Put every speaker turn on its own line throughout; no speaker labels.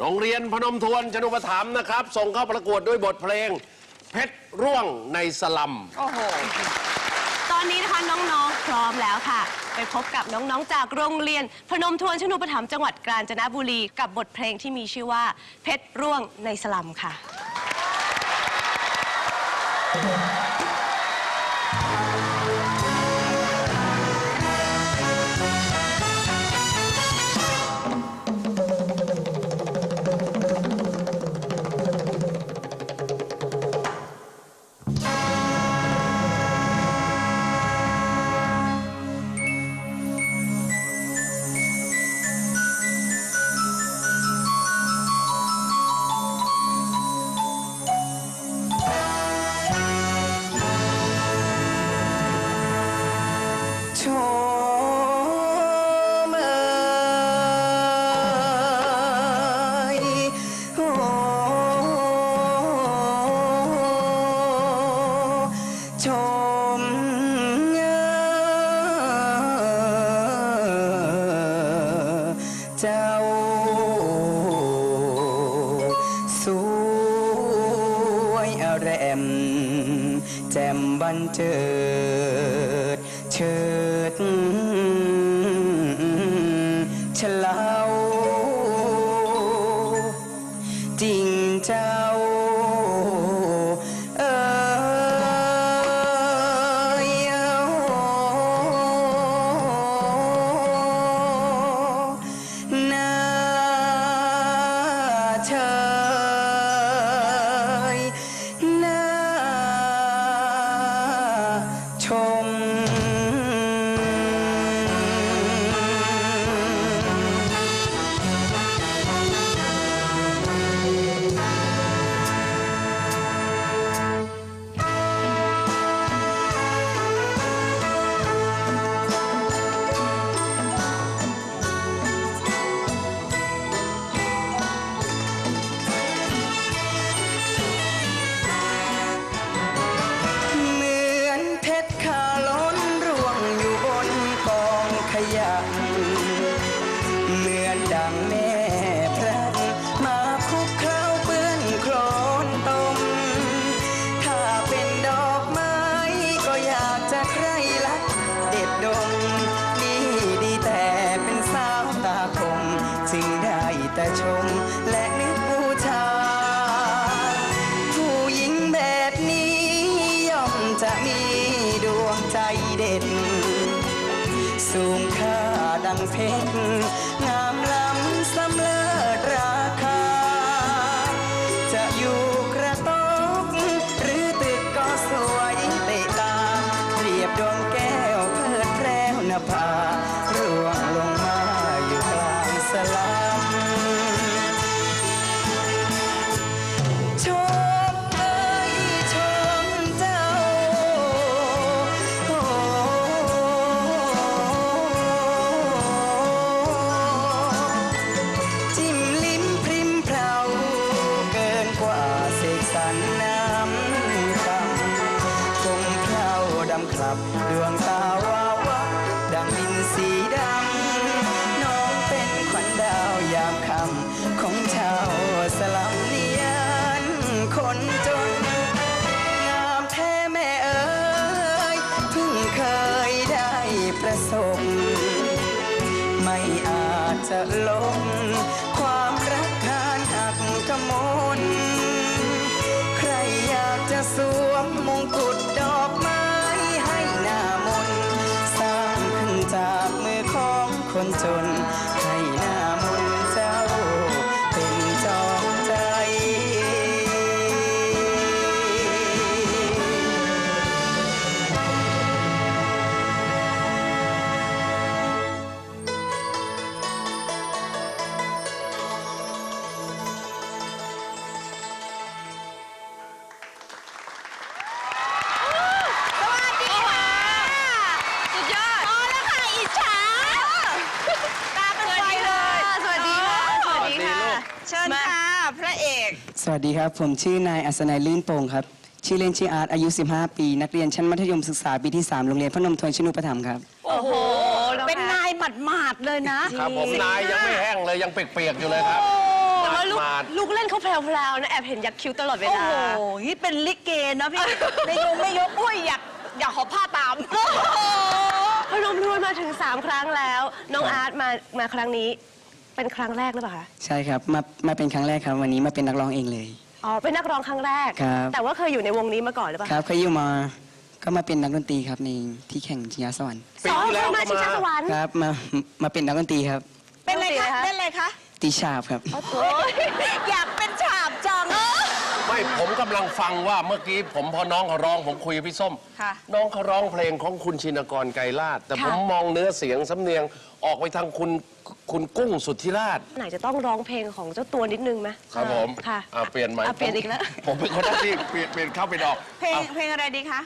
โรงเรียนพนมทวนชนุปถัมภ์นะครับ ส่งเข้าประกวดด้วยบทเพลง เพชรร่วงในสลัม
โอ้โห
ตอนนี้นะคะน้องๆ พร้อมแล้วค่ะ ไปพบกับน้องๆ จากโรงเรียน พนมทวนชนุปถัมภ์จังหวัดกาญจนบุรี กับบทเพลงที่มีชื่อว่า เพชรร่วงในสลัมค่ะ
ชมเอ่ยโอ้ชมเอยเจ้าสวยแรมแจ่มบันเจิดเชิด ฉลาว แต่ชมและนึกบูชา ผู้หญิงแบบนี้ย่อมจะมีดวงใจเด็ด สูงค่าดังเพชรงามลา กับดวงตาวาวะดังดินสีดำ น้องเป็นขวัญดาวยามคำของชาวสลัมเนียนคนจน งามแท้แม่เอ๋ยเพิ่งเคยได้ประสบ ไม่อาจจะลบ คนจนให้หน้า สวัสดีครับ ผมชื่อนายอัศนัยลื่นโป่งครับ ชื่อเล่นชื่ออาร์ตอายุ 15 ปี นักเรียนชั้นมัธยมศึกษาปีที่ 3 โรงเรียนพระนมทวนชนุปถัมภ์ครับ
โอ้โห
เป็นนายหมาดๆเลยนะ
ครับผมนายยังไม่แห้งเลยยังเปียกๆอยู่เลยครับ
แต่ว่าลูกเล่นเขาแพรวๆนะ แอบเห็นยักษ์คิ้วตลอดเว
โอ้
ลา
โหนี่เป็นลิเกเนาะพี่ ไม่ยงไม่ยกอุ้ยอยากอยากขอผ้าตาม
พนมทวนมาถึง 3 ครั้งแล้ว น้องอาร์ตมามาครั้งนี้ เป็นครั้งแรกหรือเปล่าคะ
ใช่ครับมามาเป็นครั้งแรกครับ วันนี้มาเป็นนักร้องเองเลย
อ๋อเป็นนักร้องครั้งแรก
ครับ
แต่ว่าเคยอยู่ในวงนี้มาก่อนหรือเปล่า
ครับเคยอยู่มาก็มาเป็นนักดนตรีครับในที่แข่งชิงช้าสวรรค์
ปี
สอง
ที่
เค
แล้ว
ยมา
ก็
ชิงช้าสว
มาร
รค์
ครับมามาเป็นนักดนตรีครับ
เป็นอะไรคะ
เป็นอะไรคะ
เล่นอะไรคะ
ตีฉาบครับ
โอ้โห
อยากเป็นฉาบจัง
ไม่ผมกำลังฟังว่าเมื่อกี้ผมพอน้องเขาร้องผมคุยกับพี่ส้ม
ค่ะ
น้องเขาร้องเพลงของคุณชินกรไกรลาดแต่ผมมองเนื้อเสียงสำเนียงออกไปทางคุณคุณกุ้งสุทธิราช
ไหนจะต้องร้องเพลงของเจ้าตัวนิดนึงไหม
ครับผม
ค่ะ
อะเปลี่ยนใหม่
อะเปลี่ยนอีกแล้ว
ผมเป็นคนหน้าที่เปลี่ยนเปลี่ยนเข้าไปดอก
เพลง
อะ
เพลงอะไรดีคะ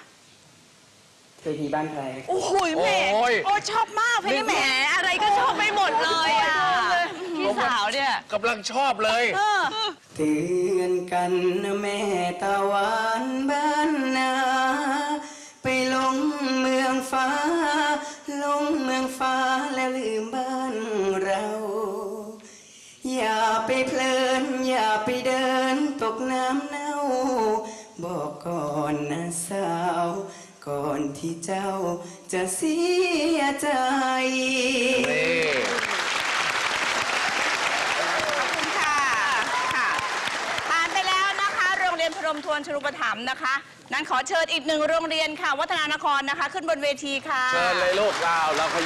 เคยทีบ้านใคร
โอ้โหแหม่
โอ้ย
โอ้ชอบมากเพลงนี้แหม
อะไรก็ชอบไปหมดเลยอะพี่สาวเนี่ย
กำลังชอบเลย
เออ
เตือนกันนะแม่ตะวันบ้านนา ไปลงเมืองฟ้า ลงเมืองฟ้าแล้วลืมบ้านเรา อย่าไปเพลิน อย่าไปเดินตกน้ำเน่า บอกก่อนนะสาว ก่อนที่เจ้าจะเสียใจ
นี่
ขอบคุณค่ะ ค่ะผ่านไปแล้วนะคะ โรงเรียนพรหม ทวนชลุปถัมภ์นะคะ นั้นขอเชิญอีกหนึ่งโรงเรียนค่ะ วัฒนานครนะคะ ขึ้นบนเวทีค่ะ
เชิญเลยลูกเราเราข